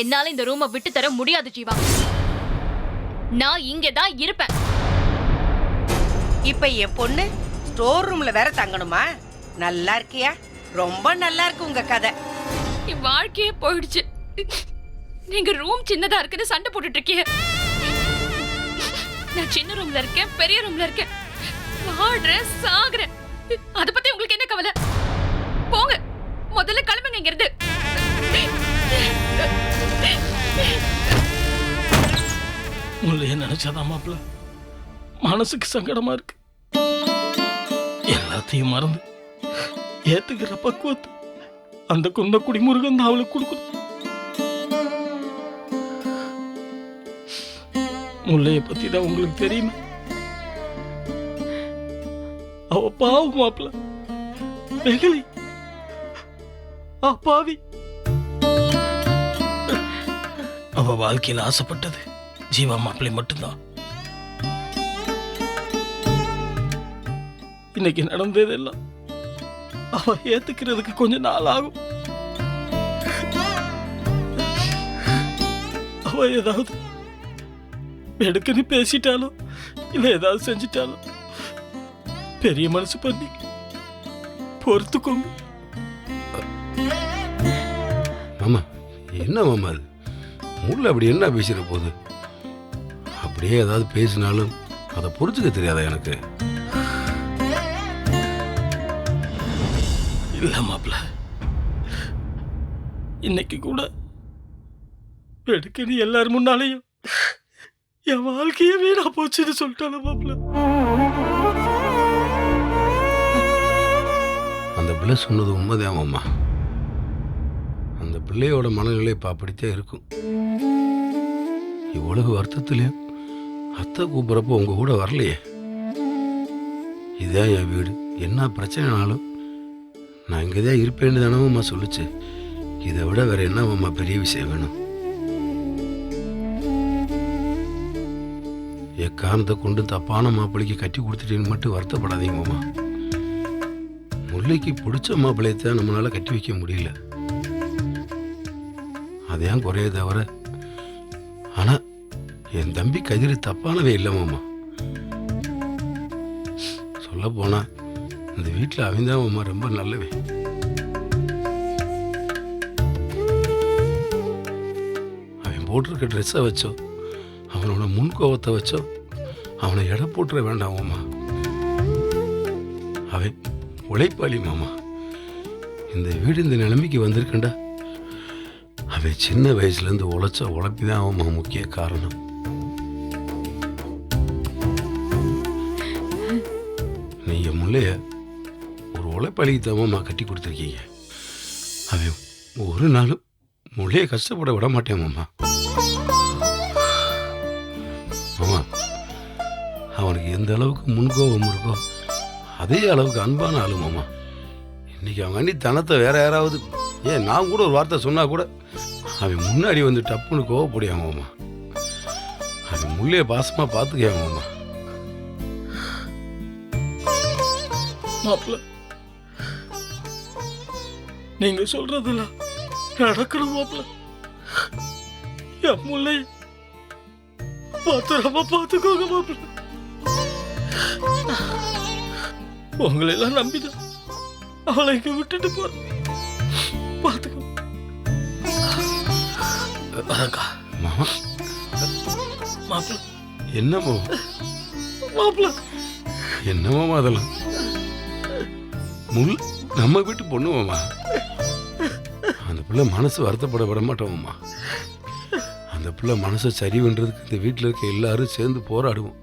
என்னால இந்த ரூமை விட்டு தர முடியாது ஜீவா. நான் இங்க தான் இருப்பேன். இப்ப என் பொண்ணு ஸ்டோர் ரூம்ல வேற தங்கணுமா? நல்லா இருக்கியா? ரொம்ப நல்லா இருக்கு உங்க கதை. என் வாழ்க்கையே போயிடுச்சு. நீங்க ரூம் சின்னதா இருக்குன்னு சண்டை போட்டுட்டு இருக்கீங்க. நான் சின்ன ரூம்ல இருக்கேன் பெரிய ரூம்ல இருக்கேன். வாடுறேன் சாகுறேன். அத பத்தி உங்களுக்கு என்ன கவலை? போங்க. முதல்ல கிளம்புங்க இங்க இருந்து முள்ளைய நினைச்சாதான் மாப்பிள்ள? மனசுக்கு சங்கடமா இருக்கு. எல்லாத்தையும் மறந்து ஏத்துக்கிற பக்குவத்தை அந்த குந்தக்குடி முருகன் தான் அவளுக்கு கொடுக்கணும். முல்லைய பத்தி தான் உங்களுக்கு தெரியுமா? அவ பாவம் மாப்பிள்ள. வெகுளி. அப்பாவி. அவ வாழ்க்கையில் ஆசைப்பட்டது. ஜீவா மாப்பிள்ளை மட்டும்தான். இன்னைக்கு நடந்ததெல்லாம் அவ ஏத்துக்கிறதுக்கு கொஞ்ச நாள் ஆகும். அவ ஏதாவது எடுக்கன்னு பேசிட்டாலும் இல்ல ஏதாவது செஞ்சிட்டாலும் பெரிய மனசு பண்ணி பொறுத்துக்கோங்க. மாமா என்ன மாமா அது? முள்ள அப்படி என்ன பேசுற போகுது? அப்படியே ஏதாவது பேசினாலும் அதை புரிஞ்சுக்க தெரியாதா எனக்கு? இல்லை மாப்பிள்ள. இன்னைக்கு கூட எடுக்கணும் எல்லார் முன்னாலேயும் என் வாழ்க்கையே வீணா போச்சுன்னு சொல்லிட்டால மாப்பிள்ள. அந்த பிள்ளை சொன்னது உண்மைதான் அம்மா அந்த பிள்ளையோட மனநிலை இப்போ அப்படித்தான் இருக்கும். இவ்வளவு வருத்தத்துலேயும் அத்தை கூப்பிட்றப்போ உங்கள் கூட வரலையே. இதுதான் என் வீடு. என்ன பிரச்சனைனாலும் நான் இங்கே தான் இருப்பேன்னு தானவம்மா சொல்லுச்சு. இதை விட வேற என்ன பெரிய விஷயம் வேணும்? எக்காரணத்தை கொண்டு தப்பான மாப்பிள்ளைக்கு கட்டி கொடுத்துட்டேன்னு மட்டும் வருத்தப்படாதீங்கம்மா முல்லைக்கு பிடிச்ச மாப்பிள்ளையத்தான் நம்மளால் கட்டி வைக்க முடியல. அது ஏன் குறைய தவிர ஆனால் என் தம்பி கதிர் தப்பானவே இல்லை மாமா. சொல்ல போனா இந்த வீட்டில் அவன்தான் மாமா ரொம்ப நல்லவன். அவன் போட்டிருக்க ட்ரெஸ்ஸை வச்சோ அவனோட முன்கோபத்தை வச்சோ அவனை எடை போட்டுற வேண்டாம் மாமா. அவன் உழைப்பாளி மாமா. இந்த வீடு இந்த நிலைமைக்கு வந்திருக்கண்டா. அவன் சின்ன வயசுலேருந்து உழைச்ச உழைப்பி தான் அவன் முக்கிய காரணம். நீங்கள் ஒரு உழைப்பாளிக்கு தவமாக கட்டி கொடுத்துருக்கீங்க. அவன் ஒரு நாளும் மொழியை கஷ்டப்பட விட மாட்டேன் மாமா. மாமா அவனுக்கு எந்த அளவுக்கு முன்கோபம் இருக்கோ அதே அளவுக்கு அன்பான ஆளு மாமா. இன்னைக்கு அவன் அண்ணி தனத்தை வேற யாராவது ஏன் நான் கூட ஒரு வார்த்தை சொன்னா கூட அவன் முன்னாடி வந்து டப்புன்னு கோவப்படியாங்க மாமா. அவன் முள்ளைய பாசமா பார்த்துக்கேன் மாமா. மாப்பிள்ள. நீங்க சொல்றதுல நடக்கணும் மாப்பிள்ள. என் முல்லை பத்திரமா பார்த்துக்கோங்க மாப்பிள்ள. உங்களை எல்லாம் நம்பிதான் அவளை இங்க விட்டுட்டு போறேன். பார்த்துக்கோ. வரக்கா மாமா. மாப்பிள்ள. என்ன மாமா மாப்பிள்ள. என்ன மாமா அதெல்லாம் முள் நம்ம வீட்டு பொண்ணு மாமா அந்த பிள்ளை மனசு வருத்தப்பட விட மாட்டோம் மாமா அந்த பிள்ளை மனசை சரி பண்றதுக்கு இந்த வீட்டில் இருக்க எல்லாரும் சேர்ந்து போராடுவோம்.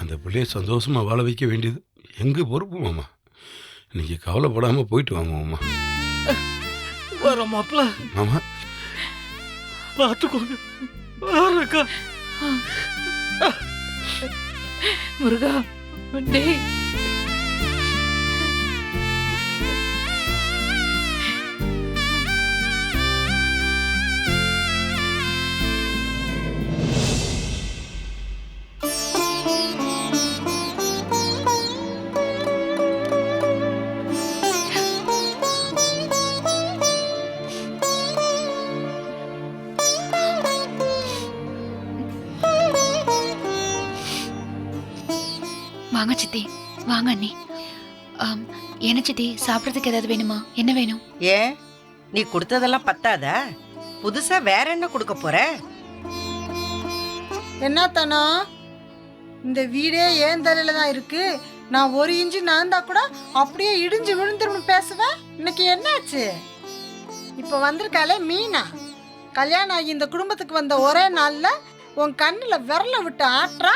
அந்த பிள்ளைய சந்தோஷமா வாழ வைக்க வேண்டியது எங்க பொறுப்பு மாமா நீங்க கவலைப்படாம போயிட்டு வாங்க மாமா வர மாப்பிள்ள மாமா. பார்த்துக்கோங்க. வரக்கா முருகா. டேய். வாங்க அண்ணி. என்ன சித்தி சாப்பிட்றதுக்கு ஏதாவது வேணுமா? என்ன வேணும்? ஏன்? நீ கொடுத்ததெல்லாம் பத்தாதா? புதுசா வேற என்ன கொடுக்க போற? என்னத்தனோ இந்த வீடே ஏன் தலையில தான் இருக்கு? நான் ஒரு இன்ச்சு நகர்ந்தா கூட அப்படியே இடிஞ்சு விழுந்துருன்னு பேசுவேன் இன்னைக்கு என்னாச்சு? இப்போ வந்திருக்காளே மீனா. கல்யாணம் ஆகி இந்த குடும்பத்துக்கு வந்த ஒரே நாள்ல உன் கண்ணுல விரல விட்டு ஆட்டுறா.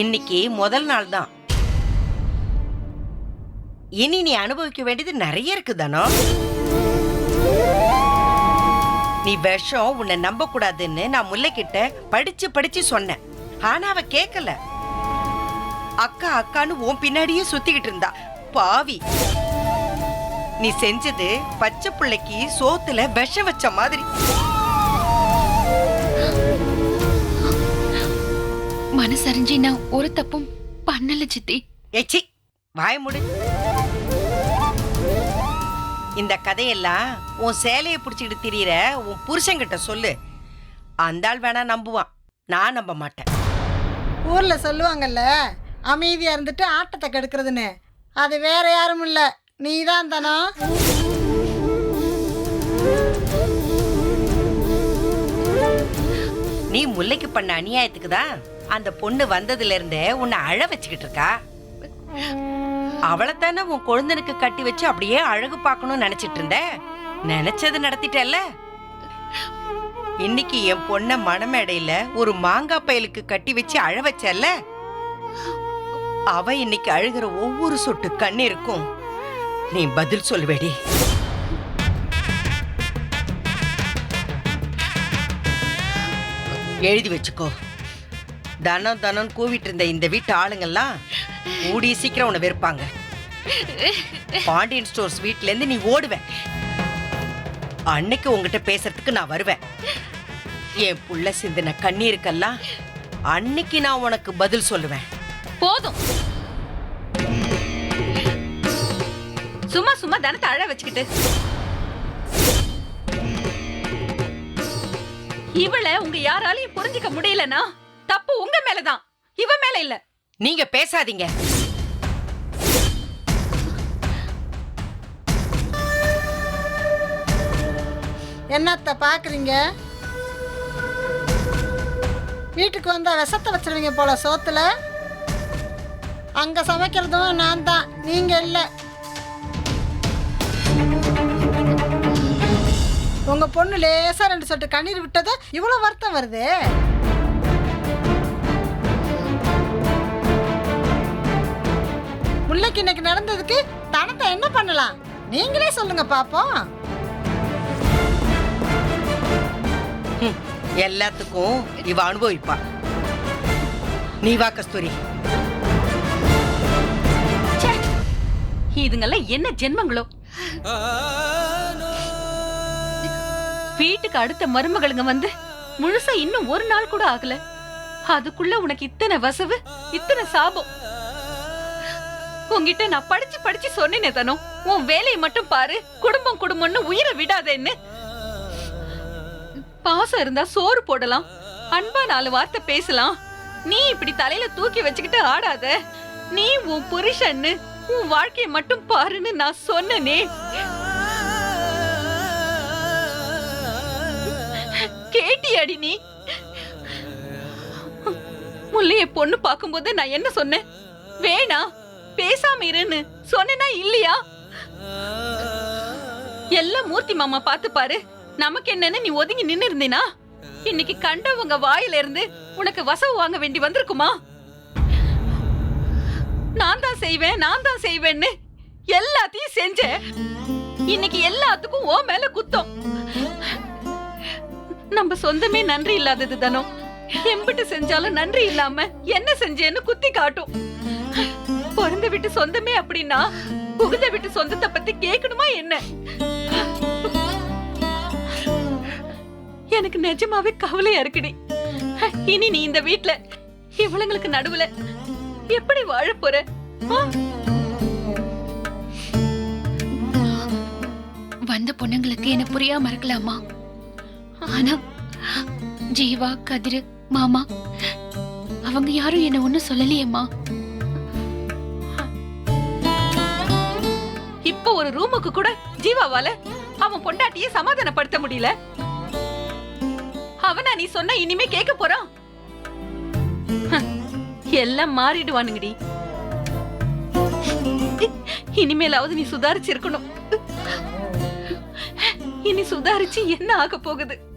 இன்னைக்கு முதல் நாள் தான். இனி நீ அனுபவிக்க வேண்டியது நிறைய இருக்கு தானோ. நீ விஷம் உன்னை நம்ப கூடாதுன்னு நான் முல்லைக்கிட்ட படிச்சு படிச்சு சொன்னேன். ஆனா அவ கேட்கல அக்கா அக்கான்னு உன் பின்னாடியே சுத்திக்கிட்டு இருந்தா. பாவி. நீ செஞ்சது பச்சை பிள்ளைக்கு சோத்துல விஷம் வச்ச மாதிரி. மனசறிஞ்சு நான் ஒரு தப்பும் பண்ணல சித்தி. ஏச்சி வாய முடு. இந்த கதையெல்லாம் உன் சேலையை பிடிச்சிக்கிட்டு திரியிற உன் புருஷன்கிட்ட சொல்லு. அந்த ஆள் வேணா நம்புவான். நான் நம்ப மாட்டேன். ஊர்ல சொல்லுவாங்கல்ல அமைதியா இருந்துட்டு ஆட்டத்தை கெடுக்கிறதுன்னு. அது வேற யாரும் இல்ல. நீதான் தானோ? நீ முல்லைக்கு பண்ண அநியாயத்துக்கு தான் அந்த பொண்ணு வந்ததுல இருந்தே உன்னை அழ வச்சுக்கிட்டு இருக்கா? அவளைத்தானே உன் கொழுந்தனுக்கு கட்டி வச்சு அப்படியே அழகு பார்க்கணும்னு நினைச்சிட்டு இருந்த? நினைச்சது நடத்திட்டல்ல? இன்னைக்கு என் பொண்ண மணமேடையில ஒரு மாங்காய் பயலுக்கு கட்டி வச்சு அழ வச்சல்ல? அவ இன்னைக்கு அழுகிற ஒவ்வொரு சொட்டு கண்ணீருக்கும் நீ பதில் சொல்லுவேடி. எழுதி வச்சுக்கோ. தனம் தனம் கூவிட்டு இருந்த இந்த வீட்டு ஆளுங்கெல்லாம் கூடி சீக்கிரம் உன்னை வெறுப்பாங்க. பாண்டியன் ஸ்டோர்ஸ் வீட்ல இருந்து நீ ஓடுவ. அன்னைக்கு உங்ககிட்ட பேசுறதுக்கு நான் வருவேன். என் புள்ள சிந்தின கண்ணீருக்கெல்லாம் அன்னைக்கு நான் உனக்கு பதில் சொல்லுவேன். போதும். சும்மா சும்மா தனத்தை அழ வச்சுக்கிட்டு. இவளை உங்க யாராலையும் புரிஞ்சுக்க முடியலனா? தப்பு உங்க மேலதான். இவ மேல இல்ல. நீங்க பேசாதீங்க. என்னத்த பாக்குறீங்க? வீட்டுக்கு வந்தா விஷத்தை வச்சிருவீங்க போல சோத்துல. அங்க சமைக்கிறதும் நான் தான். நீங்க இல்ல. உங்க பொண்ணு லேசா ரெண்டு சொட்டு கண்ணீர் விட்டது இவ்வளவு வருத்தம் வருது. முல்லைக்கு இன்னைக்கு நடந்ததுக்கு தனத்தை என்ன பண்ணலாம்? நீங்களே சொல்லுங்க பாப்போம். எல்லாத்துக்கும் இவ அனுபவிப்பா. நீ வா கஸ்தூரி. இதுங்கெல்லாம் என்ன ஜென்மங்களோ? வீட்டுக்கு அடுத்த மருமகளுங்க வந்து முழுசா இன்னும் ஒரு நாள் கூட ஆகல. அதுக்குள்ள உனக்கு இத்தனை வசவு இத்தனை சாபம். உங்ககிட்ட நான் படிச்சு படிச்சு சொன்னேனே தானோ. உன் வேலையை மட்டும் பாரு. குடும்பம் குடும்பம்னு உயிரை விடாதேன்னு. பாசம் இருந்தா சோறு போடலாம். அன்பா நாலு வார்த்தை பேசலாம். நீ இப்படி தலையில தூக்கி வச்சுக்கிட்டு ஆடாத. நீ உன் புருஷன்னு உன் வாழ்க்கையை மட்டும் பாருன்னு நான் சொன்னனே. கேட்டியாடி நீ? முல்லைய பொண்ணு பார்க்கும்போது நான் என்ன சொன்னேன்? வேணா. பேசாம இருன்னு சொன்னேனா இல்லையா? எல்லாம் மூர்த்தி மாமா பார்த்து பாரு. நமக்கு என்னன்னு நீ ஒதுங்கி நின்னு இருந்தீனா? இன்னைக்கு கண்டவங்க வாயில இருந்து உனக்கு வசவு வாங்க வேண்டி வந்திருக்குமா? நான் தான் செய்வேன் நான் தான் செய்வேன்னு எல்லாத்தையும் செஞ்ச இன்னைக்கு எல்லாத்துக்கும் ஓ மேல குத்தம். நம்ம சொந்தமே நன்றி இல்லாதது தானோ. எம்பிட்டு செஞ்சாலும் நன்றி இல்லாம என்ன செஞ்சேன்னு குத்தி காட்டும். பிறந்த விட்டு சொந்தமே அப்படின்னா புகுந்த விட்டு சொந்தத்தை பத்தி கேட்கணுமா என்ன? எனக்கு நிஜமாவே கவலையா இருக்குடி. இனி நீ இந்த வீட்ல இவளுங்களுக்கு நடுவுல எப்படி வாழ போற? வந்த பொண்ணுங்களுக்கு என்ன புரியாம இருக்கலாமா ஆனா ஜீவா கதிரு மாமா அவங்க யாரும் என்ன ஒண்ணும் சொல்லலையேம்மா. ஒரு ரூமுக்கு கூட ஜீவாவால அவன் பொண்டாட்டியை சமாதானப்படுத்த முடியல. அவனா நீ சொன்ன இனிமே கேட்க போறான். எல்லாம் மாறிடுவானுங்கடி. இனிமேலாவது நீ சுதாரிச்சிருக்கணும். இனி சுதாரிச்சு என்ன ஆக போகுது?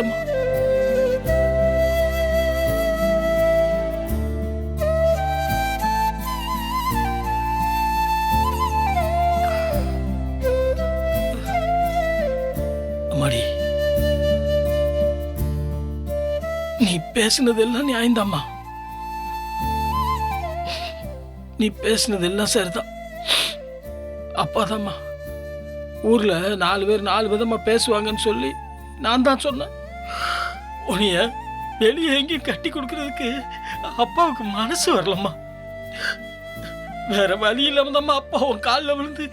எல்லாம் அம்மாடி நீ பேசினதெல்லாம் நியாயந்தாம்மா நீ பேசினதெல்லாம் சரிதான். அப்பாதாம்மா. ஊர்ல நாலு பேர் நாலு விதமா பேசுவாங்கன்னு சொல்லி நான் தான் சொன்னேன். உனைய வெளியே எங்கேயும் கட்டி கொடுக்கறதுக்கு அப்பாவுக்கு மனசு வரலம்மா. வேற வழி இல்லாம தாம்மா அப்பா உன் காலில் விழுந்து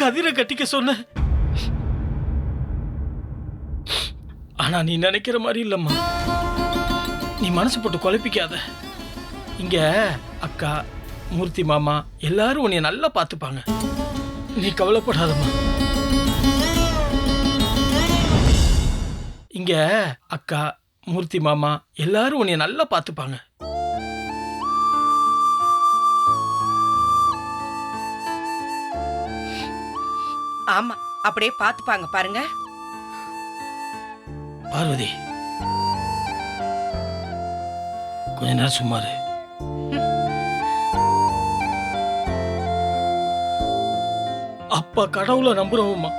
கதிரை கட்டிக்க சொன்னேன் ஆனா நீ நினைக்கிற மாதிரி இல்லம்மா. நீ மனசு போட்டு குழப்பிக்காத. இங்க அக்கா மூர்த்தி மாமா எல்லாரும் உன்னை நல்லா பார்த்துப்பாங்க. நீ கவலைப்படாதம்மா. இங்க அக்கா மூர்த்தி மாமா எல்லாரும் உன்னை நல்லா பார்த்துப்பாங்க. ஆமா அப்படியே பாத்துப்பாங்க பாருங்க. பார்வதி கொஞ்ச நேரம் சும்மா இரு. அப்பா கடவுளை நம்புறவம்மா.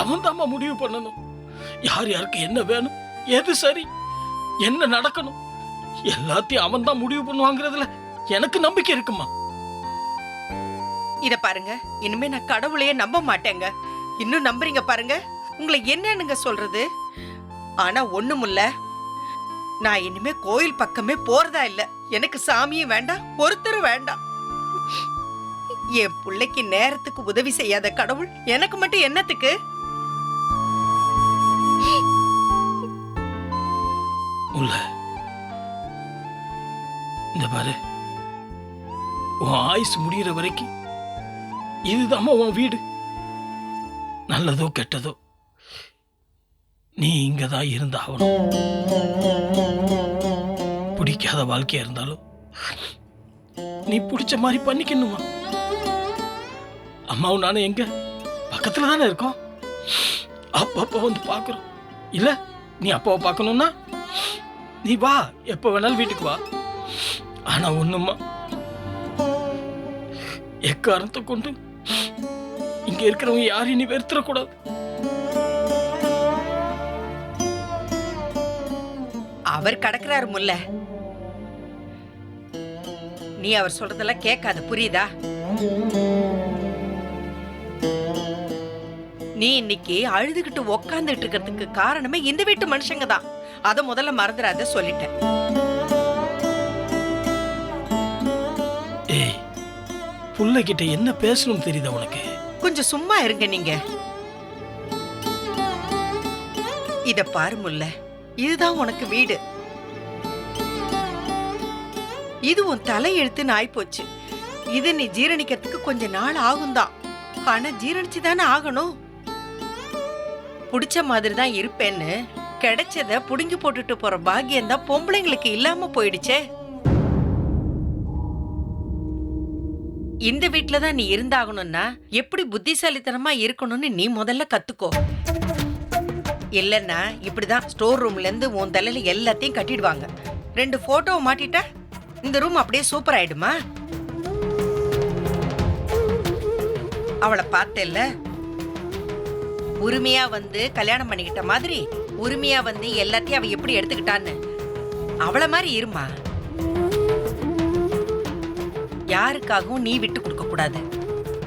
அவன் தாம்மா முடிவு பண்ணணும். யார் யாருக்கு என்ன வேணும் எது சரி என்ன நடக்கணும் எல்லாத்தையும் அவன் தான் முடிவு பண்ணுவாங்கிறதுல எனக்கு நம்பிக்கை இருக்குமா? இத பாருங்க இனிமே நான் கடவுளையே நம்ப மாட்டேங்க. இன்னும் நம்புறீங்க பாருங்க உங்களை என்னன்னுங்க சொல்றது? ஆனா ஒண்ணுமில்ல நான் இனிமே கோயில் பக்கமே போறதா இல்ல. எனக்கு சாமியும் வேண்டாம் ஒருத்தரும் வேண்டாம். என் பிள்ளைக்கு நேரத்துக்கு உதவி செய்யாத கடவுள் எனக்கு மட்டும் என்னத்துக்கு? உள்ள. இந்த பாரு உன் ஆயுசு முடிகிற வரைக்கும் இதுதாம்மா உன் வீடு. நல்லதோ கெட்டதோ நீ இங்கே தான் இருந்தாகணும். பிடிக்காத வாழ்க்கையா இருந்தாலும் நீ பிடிச்ச மாதிரி பண்ணிக்கணுமா? அம்மாவும் நானும் எங்க? பக்கத்துல தானே இருக்கோம். அப்பப்போ வந்து பார்க்குறோம். இல்ல நீ அப்பாவை பார்க்கணுன்னா நீ வா எப்போ வேணாலும் வீட்டுக்கு வா. ஆனா ஒண்ணுமா? எக்காரணத்தை கொண்டு இங்க இருக்கிறவங்க யாரையும் நீ வெறுத்துடக்கூடாது அவர் கடக்கிறாரு முல்ல. நீ அவர் சொல்றதெல்லாம் கேட்காத புரியுதா? நீ இன்னைக்கு அழுதுகிட்டு உக்காந்துட்டு இருக்கிறதுக்கு காரணமே இந்த வீட்டு மனுஷங்க தான் அத முதல்ல மறந்துடாத சொல்லிட்டேன். புள்ளைகிட்ட என்ன பேசணும் தெரியுதா உனக்கு? கொஞ்சம் சும்மா இருங்க நீங்க. இத பாரு முல்ல இதுதான் உனக்கு வீடு. இது உன் தலையெழுத்துன்னு ஆயிப்போச்சு இது நீ ஜீரணிக்கிறதுக்கு கொஞ்ச நாள் ஆகும்தான் ஆனா ஜீரணிச்சு தானே ஆகணும். புடிச்ச மாதிரி தான் இருப்பேன்னு கிடைச்சத புடுங்கி போட்டுட்டு போற பாக்கியம் தான் பொம்பளைங்களுக்கு இல்லாம போயிடுச்சே. இந்த வீட்ல தான் நீ இருந்தாகணும்னா எப்படி புத்திசாலித்தனமா இருக்கணும்னு நீ முதல்ல கத்துக்கோ. இல்லைன்னா இப்படிதான் ஸ்டோர் ரூம்ல இருந்து உன் தலையில எல்லாத்தையும் கட்டிடுவாங்க. ரெண்டு போட்டோவை மாட்டிட்டா இந்த ரூம் அப்படியே சூப்பர் ஆயிடுமா? அவளை பார்த்தேல்ல? உரிமையா வந்து கல்யாணம் பண்ணிக்கிட்ட மாதிரி? உரிமையா வந்து எல்லாத்தையும் அவ எப்படி எடுத்துக்கிட்டான்னு. அவள மாதிரி இருமா. யாருக்காகவும் நீ விட்டு கொடுக்க கூடாது.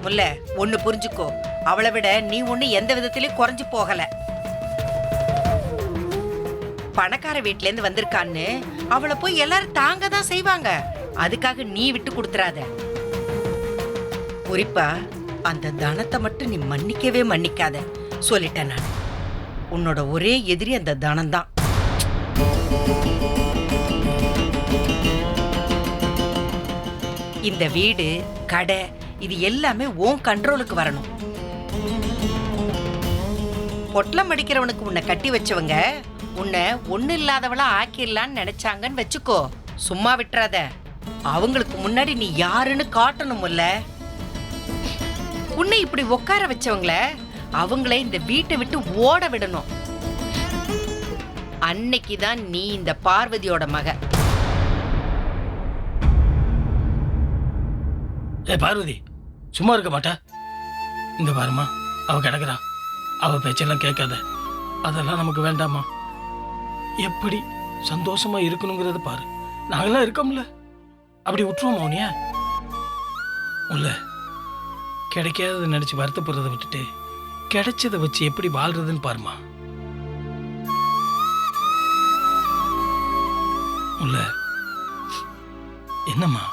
முல்ல ஒண்ணு புரிஞ்சுக்கோ. அவளை விட நீ ஒண்ணு எந்த விதத்திலயும் குறைஞ்சு போகல. பணக்கார வீட்ல இருந்து வந்திருக்கான்னு அவளை போய் எல்லாரும் தாங்க தான் செய்வாங்க. அதுக்காக நீ விட்டு கொடுத்துறாத. குறிப்பா அந்த தனத்தை மட்டும் நீ மன்னிக்கவே மன்னிக்காத. சொல்லிட்டேன் நான். உன்னோட ஒரே எதிரி அந்த தனந்தான் இந்த வீடு கடை இது எல்லாமே உன் கண்ட்ரோலுக்கு வரணும். பொட்டலம் அடிக்கிறவனுக்கு உன்னை கட்டி வச்சவங்க உன்னை ஒண்ணு இல்லாதவளா ஆக்கிடலான்னு நினைச்சாங்கன்னு வச்சுக்கோ. சும்மா விட்டுறாத. அவங்களுக்கு முன்னாடி நீ யாருன்னு காட்டணும்ல உன்னை இப்படி உட்கார வச்சவங்கள அவங்கள இந்த வீட்டை விட்டு ஓட விடணும். அன்னைக்கு தான் நீ இந்த பார்வதியோட மக. ஏ பார்வதி சும்மா இருக்க மாட்டா? இந்த பாருமா அவ கிடக்குறா. அவ பேச்செல்லாம் கேட்காத. அதெல்லாம் நமக்கு வேண்டாமா எப்படி சந்தோஷமா இருக்கணுங்கிறத பாரு. நாங்களாம் இருக்கோம்ல. அப்படி விட்டுருவோம் மௌனியா? உள்ள கிடைக்காதது நினைச்சு வருத்தப்படுறதை விட்டுட்டு கிடைச்சதை வச்சு எப்படி வாழ்றதுன்னு பாருமா உள்ள என்னம்மா?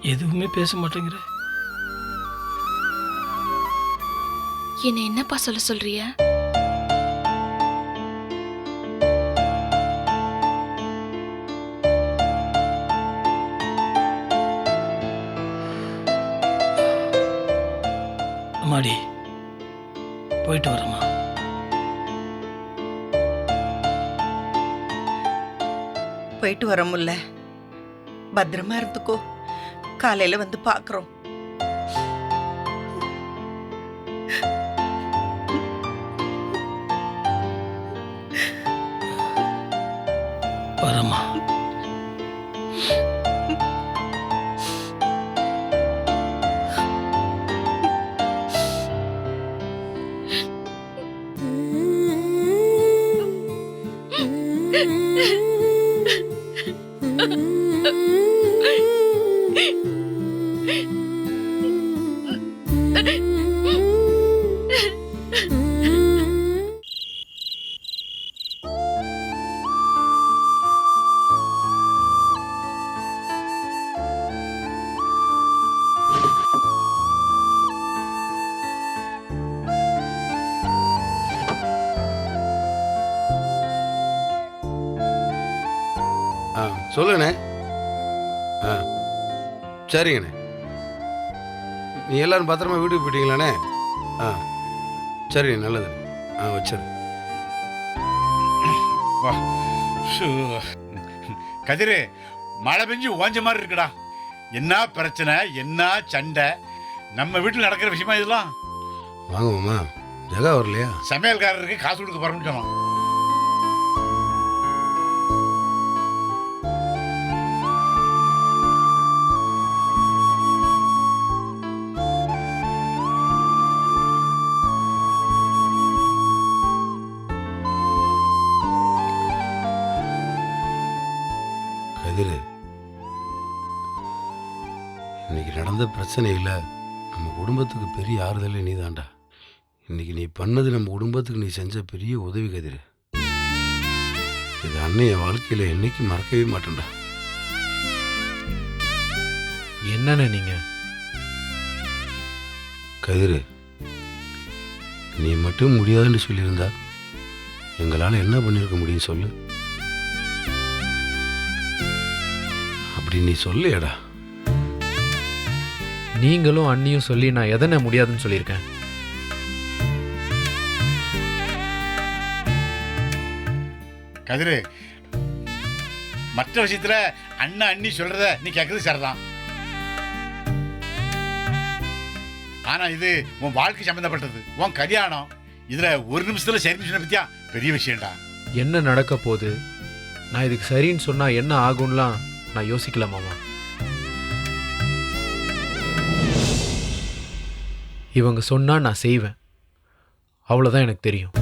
எதுவுமே பேச மாட்டேங்கிற. என்ன என்னப்பா சொல்ல சொல்றிய? போயிட்டு வரேம்மா. போயிட்டு வரோமுல்ல. பத்திரமா இருந்துக்கோ. காலையில வந்து பாக்குறோம். சரிங்கண்ணே. நீ எல்லாரும் பத்திரமா வீட்டுக்கு போயிட்டீங்களாண்ணே? ஆ சரி நல்லது ஆ வச்சிரு. ஷூ. கதிரு மழை பெஞ்சு ஓஞ்ச மாதிரி இருக்குடா. என்ன பிரச்சனை என்ன சண்டை? நம்ம வீட்டில் நடக்கிற விஷயமா இதெல்லாம்? வாங்க மாமா. ஜெகா வரலையா? சமையல்காரருக்கு காசு கொடுக்க போறோம்னு சொன்னோம். பிரச்சனையில் நம்ம குடும்பத்துக்கு பெரிய ஆறுதலே நீதான்டா. இன்னைக்கு நீ பண்ணது நம்ம குடும்பத்துக்கு நீ செஞ்ச பெரிய உதவி கதிரு. இது அண்ணன் என் வாழ்க்கையில் என்னைக்கும் மறக்கவே மாட்டேன்டா. என்னண்ணே நீங்க? கதிரு நீ மட்டும் முடியாதுன்னு சொல்லியிருந்தா எங்களால் என்ன பண்ணியிருக்க முடியும் சொல்லு. அப்படி நீ சொல்லியடா. நீங்களும் அண்ணியும் சொல்லி நான் எதனை முடியாதுன்னு சொல்லியிருக்கேன். கதிரு மற்ற விஷயத்துல அண்ணா அண்ணி சொல்றத நீ கேட்கறது சரிதான். ஆனா இது உன் வாழ்க்கை சம்பந்தப்பட்டது உன் கல்யாணம் இதுல ஒரு நிமிஷத்துல சரி சொன்ன பத்தியா? பெரிய விஷயம்டா. என்ன நடக்க போகுது? நான் இதுக்கு சரின்னு சொன்னா என்ன ஆகும்லாம் நான் யோசிக்கல இவங்க சொன்னால் நான் செய்வேன். அவ்வளோதான் எனக்கு தெரியும்.